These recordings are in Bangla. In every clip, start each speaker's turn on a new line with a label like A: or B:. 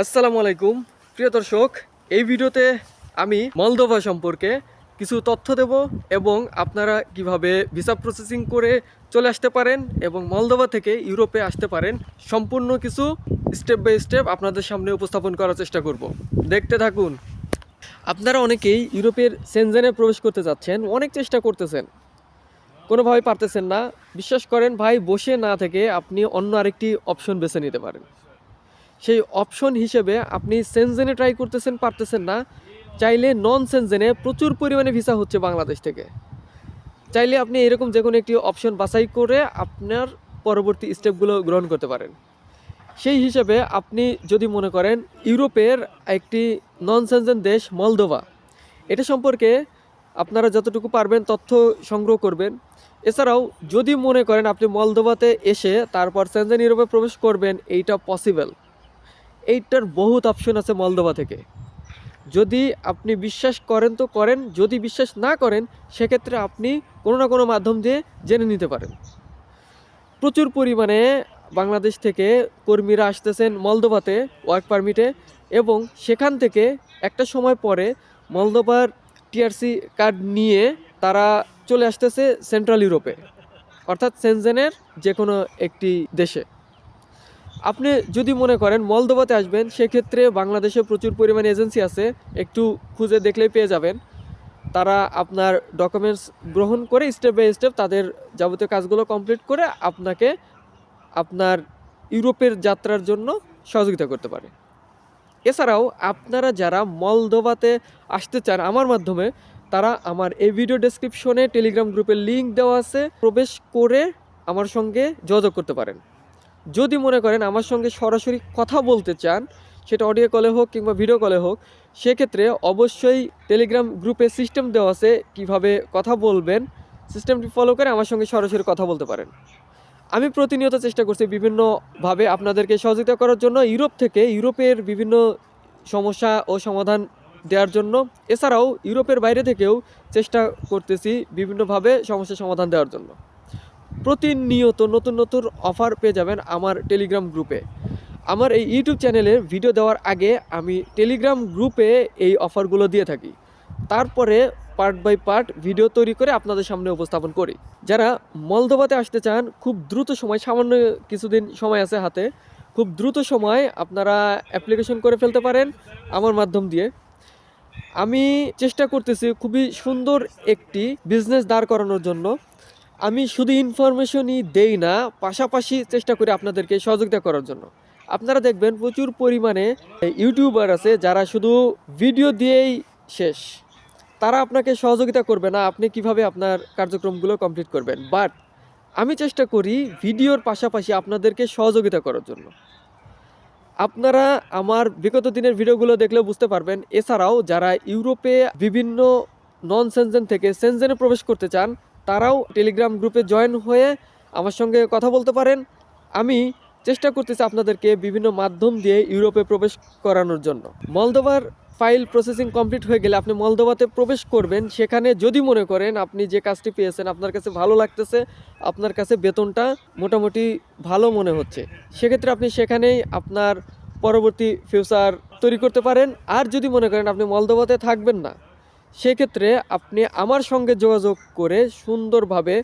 A: আসসালামু আলাইকুম। প্রিয় দর্শক, এই ভিডিওতে আমি মলদোভা সম্পর্কে কিছু তথ্য দেব এবং আপনারা কীভাবে ভিসা প্রসেসিং করে চলে আসতে পারেন এবং মলদোভা থেকে ইউরোপে আসতে পারেন, সম্পূর্ণ কিছু স্টেপ বাই স্টেপ আপনাদের সামনে উপস্থাপন করার চেষ্টা করব। দেখতে থাকুন। আপনারা অনেকেই ইউরোপের সেনজেনে প্রবেশ করতে যাচ্ছেন, অনেক চেষ্টা করতেছেন। কোনোভাবেই পারতেছেন না। বিশ্বাস করেন, ভাই, বসে না থেকে আপনি অন্য আরেকটি অপশন বেছে নিতে পারেন। সেই অপশন হিসেবে আপনি সেনজেনে ট্রাই করতেছেন, পারতেছেন না। চাইলে নন সেনজেনে প্রচুর পরিমাণে ভিসা হচ্ছে বাংলাদেশ থেকে। চাইলে আপনি এরকম যে কোনো একটি অপশন বাছাই করে আপনার পরবর্তী স্টেপগুলো গ্রহণ করতে পারেন। সেই হিসেবে আপনি যদি মনে করেন ইউরোপের একটি নন সেনজেন দেশ মলদোভা, এটা সম্পর্কে আপনারা যতটুকু পারবেন তথ্য সংগ্রহ করবেন। এছাড়াও যদি মনে করেন আপনি মলদোভাতে এসে তারপর সেনজেন ইউরোপে প্রবেশ করবেন, এইটা পসিবল এইটার বহুত অপশন আছে মলদোভা থেকে। যদি আপনি বিশ্বাস করেন তো করেন, যদি বিশ্বাস না করেন, সেক্ষেত্রে আপনি কোনো না কোনো মাধ্যম দিয়ে জেনে নিতে পারেন। প্রচুর পরিমাণে বাংলাদেশ থেকে কর্মীরা আসতেছেন মলদোভাতে ওয়ার্ক পারমিটে এবং সেখান থেকে একটা সময় পরে মলদোভার টিআরসি কার্ড নিয়ে তারা চলে আসতেছে সেন্ট্রাল ইউরোপে অর্থাৎ সেনজেনের যে কোনো একটি দেশে। আপনি যদি মনে করেন মলদোভাতে আসবেন, সেক্ষেত্রে বাংলাদেশে প্রচুর পরিমাণে এজেন্সি আছে, একটু খুঁজে দেখলেই পেয়ে যাবেন। তারা আপনার ডকুমেন্টস গ্রহণ করে স্টেপ বাই স্টেপ তাদের যাবতীয় কাজগুলো কমপ্লিট করে আপনাকে আপনার ইউরোপের যাত্রার জন্য সহযোগিতা করতে পারে। এছাড়াও আপনারা যারা মলদোভাতে আসতে চান আমার মাধ্যমে, তারা আমার এই ভিডিও ডেসক্রিপশনে টেলিগ্রাম গ্রুপের লিঙ্ক দেওয়া আছে। প্রবেশ করে আমার সঙ্গে যোগাযোগ করতে পারেন। যদি মনে করেন আমার সঙ্গে সরাসরি কথা বলতে চান, সেটা অডিও কলে হোক কিংবা ভিডিও কলে হোক, সেক্ষেত্রে অবশ্যই টেলিগ্রাম গ্রুপে সিস্টেম দেওয়া আছে কীভাবে কথা বলবেন। সিস্টেমটি ফলো করে আমার সঙ্গে সরাসরি কথা বলতে পারেন। আমি প্রতিনিয়ত চেষ্টা করছি বিভিন্নভাবে আপনাদেরকে সহযোগিতা করার জন্য। ইউরোপ থেকে ইউরোপের বিভিন্ন সমস্যা ও সমাধান দেওয়ার জন্য। এছাড়াও ইউরোপের বাইরে থেকেও চেষ্টা করতেছি বিভিন্নভাবে সমস্যার সমাধান দেওয়ার জন্য। প্রতিনিয়ত নতুন নতুন অফার পেয়ে যাবেন আমার টেলিগ্রাম গ্রুপে আমার এই ইউটিউব চ্যানেলে ভিডিও দেওয়ার আগে আমি টেলিগ্রাম গ্রুপে এই অফারগুলো দিয়ে থাকি। তারপরে পার্ট বাই পার্ট ভিডিও তৈরি করে আপনাদের সামনে উপস্থাপন করি। যারা মলদোভাতে আসতে চান, খুব দ্রুত সময়, সামান্য কিছুদিন সময় আছে হাতে, খুব দ্রুত সময় আপনারা অ্যাপ্লিকেশন করে ফেলতে পারেন আমার মাধ্যম দিয়ে। আমি চেষ্টা করতেছি খুবই সুন্দর একটি বিজনেস দাঁড় করানোর জন্য। আমি শুধু ইনফরমেশনই দেই না, পাশাপাশি চেষ্টা করি আপনাদেরকে সহযোগিতা করার জন্য। আপনারা দেখবেন প্রচুর পরিমাণে ইউটিউবার আছে যারা শুধু ভিডিও দিয়েই শেষ। তারা আপনাকে সহযোগিতা করবে না, আপনি কীভাবে আপনার কার্যক্রমগুলো কমপ্লিট করবেন। বাট আমি চেষ্টা করি ভিডিওর পাশাপাশি আপনাদেরকে সহযোগিতা করার জন্য। আপনারা আমার বিগত দিনের ভিডিওগুলো দেখলে বুঝতে পারবেন, এছাড়াও যারা ইউরোপে বিভিন্ন নন সেনজেন থেকে সেনজেনে প্রবেশ করতে চান তারাও টেলিগ্রাম গ্রুপে জয়েন হয়ে আমার সঙ্গে কথা বলতে পারেন। আমি চেষ্টা করতেছি আপনাদেরকে বিভিন্ন মাধ্যম দিয়ে ইউরোপে প্রবেশ করানোর জন্য। মলদোবার ফাইল প্রসেসিং কমপ্লিট হয়ে গেলে আপনি মলদোবাতে প্রবেশ করবেন। সেখানে যদি মনে করেন আপনি যে কাজটি পেয়েছেন, আপনার কাছে ভালো লাগতেছে, আপনার কাছে বেতনটা মোটামুটি ভালো মনে হচ্ছে। সেক্ষেত্রে আপনি সেখানেই আপনার পরবর্তী ফিউচার তৈরি করতে পারেন। আর যদি মনে করেন আপনি মলদোবাতে থাকবেন না সেক্ষেত্রে আপনি আমার সঙ্গে যোগাযোগ করে সুন্দরভাবে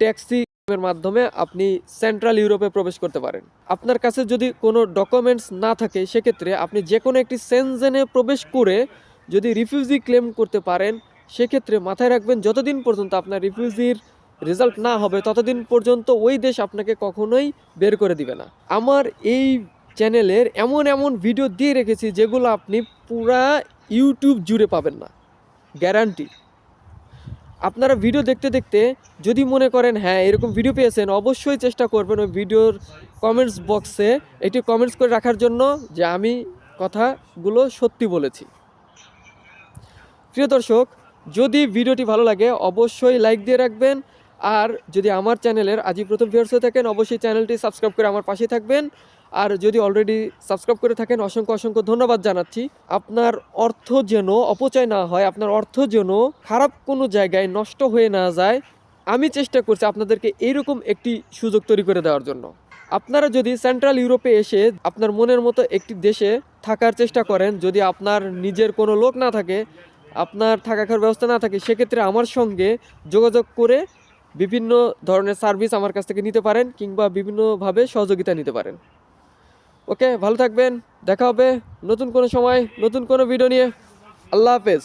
A: ট্যাক্সি এর মাধ্যমে আপনি সেন্ট্রাল ইউরোপে প্রবেশ করতে পারেন। আপনার কাছে যদি কোনো ডকুমেন্টস না থাকে, সেক্ষেত্রে আপনি যে কোনো একটি সেনজেনে প্রবেশ করে যদি রিফিউজি ক্লেম করতে পারেন, সেক্ষেত্রে মাথায় রাখবেন, যতদিন পর্যন্ত আপনার রিফিউজির রেজাল্ট না হবে, ততদিন পর্যন্ত ওই দেশ আপনাকে কখনোই বের করে দিবে না। আমার এই চ্যানেলের এমন এমন ভিডিও দিয়ে রেখেছি, যেগুলো আপনি পুরা ইউটিউব জুড়ে পাবেন না। গ্যারান্টি। আপনারা ভিডিও দেখতে দেখতে যদি মনে করেন হ্যাঁ এরকম ভিডিও পেয়েছেন, অবশ্যই চেষ্টা করবেন ওই ভিডিওর কমেন্টস বক্সে একটি কমেন্টস করে রাখার জন্য যে আমি কথাগুলো সত্যি বলেছি। প্রিয় দর্শক, যদি ভিডিওটি ভালো লাগে, অবশ্যই লাইক দিয়ে রাখবেন। আর যদি আমার চ্যানেলের আজই প্রথম ভিউয়ার্স হয়ে থাকেন, অবশ্যই চ্যানেলটি সাবস্ক্রাইব করে আমার পাশে থাকবেন। আর যদি অলরেডি সাবস্ক্রাইব করে থাকেন, অসংখ্য অসংখ্য ধন্যবাদ জানাচ্ছি। আপনার অর্থ যেন অপচয় না হয়, আপনার অর্থ যেন খারাপ কোনো জায়গায় নষ্ট হয়ে না যায়, আমি চেষ্টা করছি আপনাদেরকে এইরকম একটি সুযোগ তৈরি করে দেওয়ার জন্য। আপনারা যদি সেন্ট্রাল ইউরোপে এসে আপনার মনের মতো একটি দেশে থাকার চেষ্টা করেন, যদি আপনার নিজের কোনো লোক না থাকে, আপনার থাকা খাওয়ার ব্যবস্থা না থাকে, সেক্ষেত্রে আমার সঙ্গে যোগাযোগ করে বিভিন্ন ধরনের সার্ভিস আমার কাছ থেকে নিতে পারেন কিংবা বিভিন্নভাবে সহযোগিতা নিতে পারেন। ওকে ভালো থাকবেন দেখা হবে নতুন কোনো সময় নতুন কোনো ভিডিও নিয়ে। আল্লাহ হাফেজ।